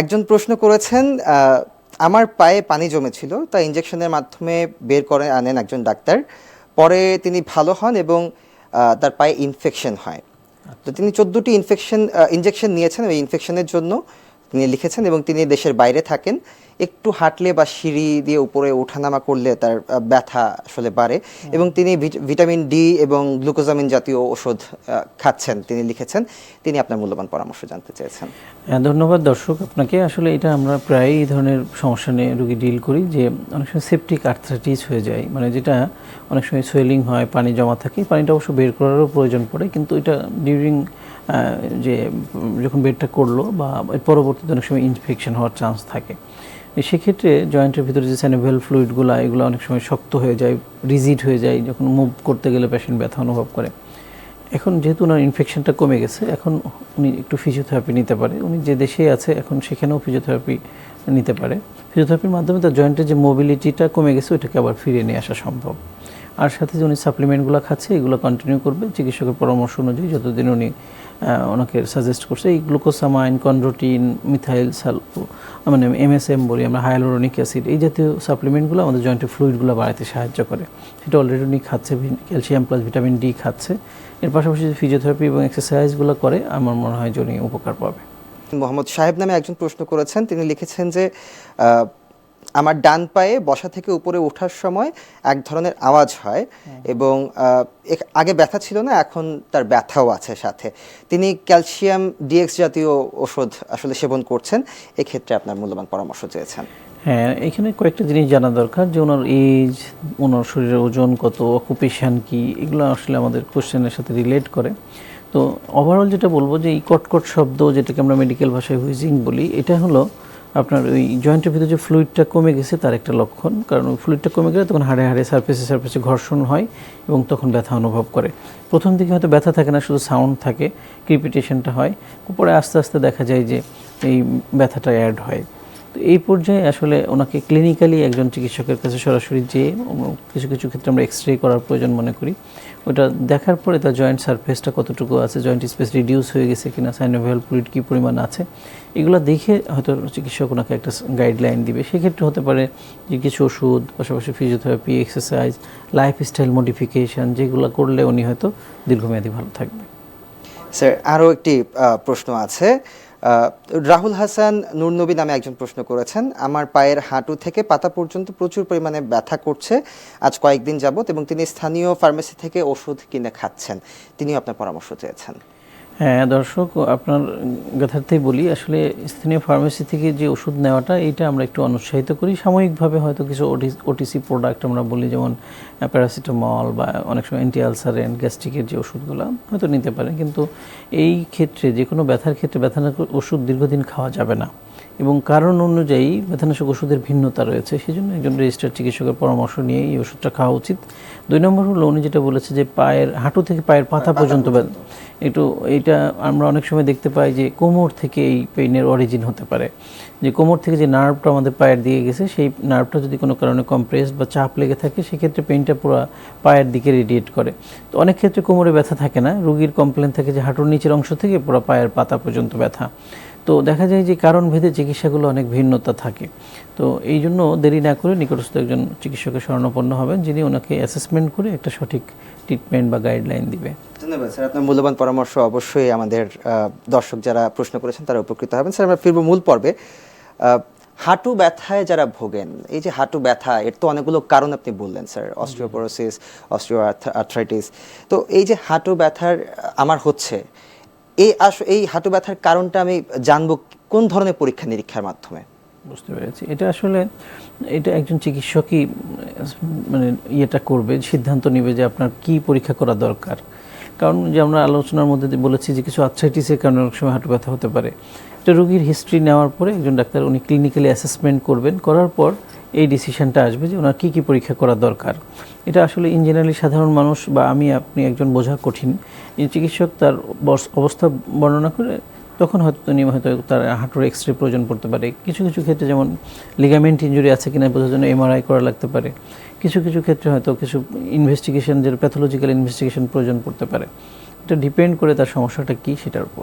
একজন প্রশ্ন করেছেন আমার পায়ে পানি জমেছিল তা ইঞ্জেকশনের মাধ্যমে বের করে আনেন একজন ডাক্তার। পরে তিনি ভালো হন এবং তার পায়ে ইনফেকশন হয়। তো তিনি চোদ্দটি ইনফেকশন ইনজেকশন নিয়েছেন ওই ইনফেকশনের জন্য। তিনি লিখেছেন এবং তিনি দেশের বাইরে থাকেন। একটু হাঁটলে বা সিঁড়ি দিয়ে উপরে ওঠানামা করলে তার ব্যথা আসলে বাড়ে। এবং তিনি ভিট- ভিটামিন ডি এবং গ্লুকোজামিন জাতীয় ওষুধ খাচ্ছেন তিনি লিখেছেন। তিনি আপনার মূল্যবান পরামর্শ জানতে চেয়েছেন। হ্যাঁ, ধন্যবাদ দর্শক। আপনাকে আসলে এটা আমরা প্রায়ই এই ধরনের সমস্যা নিয়ে রুগী ডিল করি যে অনেক সময় সেপটিক আর্থ্রাইটিস হয়ে যায়। মানে যেটা অনেক সময় সোয়েলিং হয় পানি জমা থাকে পানিটা অবশ্য বের করারও প্রয়োজন পড়ে কিন্তু এটা ডিউরিং যে, যখন বেডটা করল বা পরবর্তীতে অনেক সময় ইনফেকশন হওয়ার চান্স থাকে। সেক্ষেত্রে জয়েন্টের ভিতরে যে স্যানিভেল ফ্লুইডগুলো এগুলো অনেক সময় শক্ত হয়ে যায় রিজিড হয়ে যায়, যখন মুভ করতে গেলে পেশেন্ট ব্যথা অনুভব করে। এখন যেহেতু ওনার ইনফেকশনটা কমে গেছে, এখন উনি একটু ফিজিওথেরাপি নিতে পারে। উনি যে দেশেই আছে, এখন সেখানেও ফিজিওথেরাপি নিতে পারে। ফিজিওথেরাপির মাধ্যমে তার জয়েন্টের যে মোবিলিটিটা কমে গেছে, ওইটাকে আবার ফিরিয়ে নিয়ে আসা সম্ভব। আর সাথে যে উনি সাপ্লিমেন্টগুলো খাচ্ছে, এগুলো কন্টিনিউ করবে। চিকিৎসকের পরামর্শ অনুযায়ী যতদিন উনি ওনাকে সাজেস্ট করছে, এই গ্লুকোসামাইন কন্ড্রোটিন মিথাইল সালফো মানে এমএসএম বলি আমরা হায়ালোরনিক অ্যাসিড এই জাতীয় সাপ্লিমেন্টগুলো আমাদের জয়েন্টের ফ্লুইডগুলো বাড়াতে সাহায্য করে। সেটা অলরেডি উনি খাচ্ছে ক্যালসিয়াম প্লাস ভিটামিন ডি খাচ্ছে। এর পাশাপাশি যে ফিজিওথেরাপি এবং এক্সারসাইজগুলো করে, আমার মনে হয় যে উনি উপকার পাবে। মোহাম্মদ সাহেব নামে একজন প্রশ্ন করেছেন। তিনি লিখেছেন যে আমার ডান পায়ে বসা থেকে উপরে ওঠার সময় এক ধরনের আওয়াজ হয় এবং আগে ব্যথা ছিল না এখন তার ব্যথাও আছে সাথে। তিনি ক্যালসিয়াম ডিএক্স জাতীয় ওষুধ আসলে সেবন করছেন এক্ষেত্রে আপনার মূল্যবান পরামর্শ চেয়েছেন। হ্যাঁ এখানে কয়েকটা জিনিস জানা দরকার যে ওনার এজ ওনার শরীরের ওজন কত অকুপেশান কি এগুলো আসলে আমাদের কোশ্চেনের সাথে রিলেট করে। তো ওভারঅল যেটা বলব যে এই কটকট শব্দ যেটাকে আমরা মেডিকেল ভাষায় হুইজিং বলি এটা হলো আপনার ওই জয়েন্টের ভিতরে যে ফ্লুইডটা কমে গেছে, তার একটা লক্ষণ। কারণ ওই ফ্লুইডটা কমে গেলে তখন হাড়ে হাড়ে সার্ফেসে সার্ফেসে ঘর্ষণ হয় এবং তখন ব্যথা অনুভব করে। প্রথম দিকে হয়তো ব্যথা থাকে না, শুধু সাউন্ড থাকে ক্রিপিটেশনটা হয়। পরে আস্তে আস্তে দেখা যায় যে এই ব্যথাটা অ্যাড হয়। তো এই পর্যায়ে আসলে ওনাকে ক্লিনিক্যালি একজন চিকিৎসকের কাছে সরাসরি যেয়ে কিছু কিছু ক্ষেত্রে আমরা এক্স রে করার প্রয়োজন মনে করি। ওটা দেখার পরে তার জয়েন্ট সারফেসটা কতটুকু আছে জয়েন্ট স্পেস রিডিউস হয়ে গেছে কিনা সাইনোভিয়াল ফ্লুইড কী পরিমাণ আছে, এগুলো দেখে হয়তো চিকিৎসক ওনাকে একটা গাইডলাইন দিবে। সেক্ষেত্রে হতে পারে যে কিছু ওষুধ, পাশাপাশি ফিজিওথেরাপি এক্সারসাইজ লাইফস্টাইল মডিফিকেশন যেগুলো করলে উনি হয়তো দীর্ঘমেয়াদী ভালো থাকবে। স্যার আরও একটি প্রশ্ন আছে। রাহুল হাসান নূরনবী নামে একজন প্রশ্ন করেছেন, আমার পায়ের হাঁটু থেকে পাতা পর্যন্ত প্রচুর পরিমাণে ব্যথা করছে। আজ কয়েকদিন যাবত এবং তিনি স্থানীয় ফার্মেসি থেকে ওষুধ কিনে খাচ্ছেন। তিনিও আপনার পরামর্শ চেয়েছেন। হ্যাঁ দর্শক, আপনার যথার্থেই বলি, আসলে স্থানীয় ফার্মেসি থেকে যে ওষুধ নেওয়াটা, এইটা আমরা একটু অনুৎসাহিত করি। সাময়িকভাবে হয়তো কিছু ওটিসি প্রোডাক্ট আমরা বলি, যেমন প্যারাসিটামল বা অনেক সময় অ্যান্টি আলসারেন গ্যাস্ট্রিকের যে ওষুধগুলো, হয়তো নিতে পারেন। কিন্তু এই ক্ষেত্রে যে কোনো ব্যথার ক্ষেত্রে, ব্যথানাশক ওষুধ দীর্ঘদিন খাওয়া যাবে না। এবং কারণ অনুযায়ী ব্যথানাশক ওষুধের ভিন্নতা রয়েছে সেই জন্য একজন রেজিস্টার চিকিৎসকের পরামর্শ নিয়ে এই ওষুধটা খাওয়া উচিত। দুই নম্বর হলো উনি যেটা বলেছে যে পায়ের হাঁটু থেকে পায়ের পাতা পর্যন্ত ব্যথা। একটু এটা আমরা অনেক সময় দেখতে পাই যে কোমর থেকে এই পেইনের অরিজিন হতে পারে। যে কোমর থেকে যে নার্ভটা আমাদের পায়ের দিয়ে গেছে সেই নার্ভটা যদি কোনো কারণে কম্প্রেস বা চাপ লেগে থাকে সেক্ষেত্রে পেইনটা পুরো পায়ের দিকে রেডিয়েট করে। তো অনেক ক্ষেত্রে কোমরে ব্যথা থাকে না রুগীর কমপ্লেন থাকে যে হাঁটুর নিচের অংশ থেকে পুরো পায়ের পাতা পর্যন্ত ব্যথা। তো দেখা যায় যে কারণ ভেদে চিকিৎসাগুলো অনেক ভিন্নতা থাকে। তো এই জন্য দেরি না করে নিকটস্থ একজন চিকিৎসকের শরণাপন্ন হবেন, যিনি ওনাকে অ্যাসেসমেন্ট করে একটা সঠিক ট্রিটমেন্ট বা গাইডলাইন দিবে। ধন্যবাদ স্যার। আপনার মূল্যবান পরামর্শ অবশ্যই আমাদের দর্শক যারা প্রশ্ন করেছেন তারা উপকৃত হবেন। স্যার, আমরা ফিরবো মূল পর্বে। হাঁটু ব্যথায় যারা ভোগেন, এই যে হাঁটু ব্যথা, এর তো অনেকগুলো কারণ আপনি বললেন স্যার অস্ট্রিওপোরোসিস অস্ট্রিও আর্থ্রাইটিস তো এই যে হাঁটু ব্যথার, আমার হচ্ছে এই আস, এই হাঁটু ব্যথার কারণটা আমি জানব কোন ধরনের পরীক্ষা নিরীক্ষার মাধ্যমে? বুঝতে পেরেছি। এটা আসলে, এটা একজন চিকিৎসকই মানে ইয়েটা করবে, সিদ্ধান্ত নেবে যে আপনার কি পরীক্ষা করা দরকার। কারণ যে আমরা আলোচনার মধ্যে বলেছি যে কিছু আর্থ্রাইটিসের কারণে অনেক সময় হাঁটু ব্যথা হতে পারে। এটা রোগীর হিস্ট্রি নেওয়ার পরে একজন ডাক্তার, উনি ক্লিনিক্যালি অ্যাসেসমেন্ট করবেন। করার পর এই ডিসিশনটা আসবে যে ওনার কী কী পরীক্ষা করা দরকার। এটা আসলে ইন জেনারেলি সাধারণ মানুষ বা আমি আপনি একজন বোঝা কঠিন। চিকিৎসক তার অবস্থা বর্ণনা করে তখন হয়তো তিনি হয়তো তার হাঁটুর এক্স রে প্রয়োজন পড়তে পারে। কিছু কিছু ক্ষেত্রে যেমন লিগামেন্ট ইঞ্জুরি আছে কিনা বোঝার জন্য এমআরআই করা লাগতে পারে। কিছু কিছু ক্ষেত্রে হয়তো কিছু ইনভেস্টিগেশন যে প্যাথোলজিক্যাল ইনভেস্টিগেশন প্রয়োজন পড়তে পারে। এটা ডিপেন্ড করে তার সমস্যাটা কী সেটার উপর।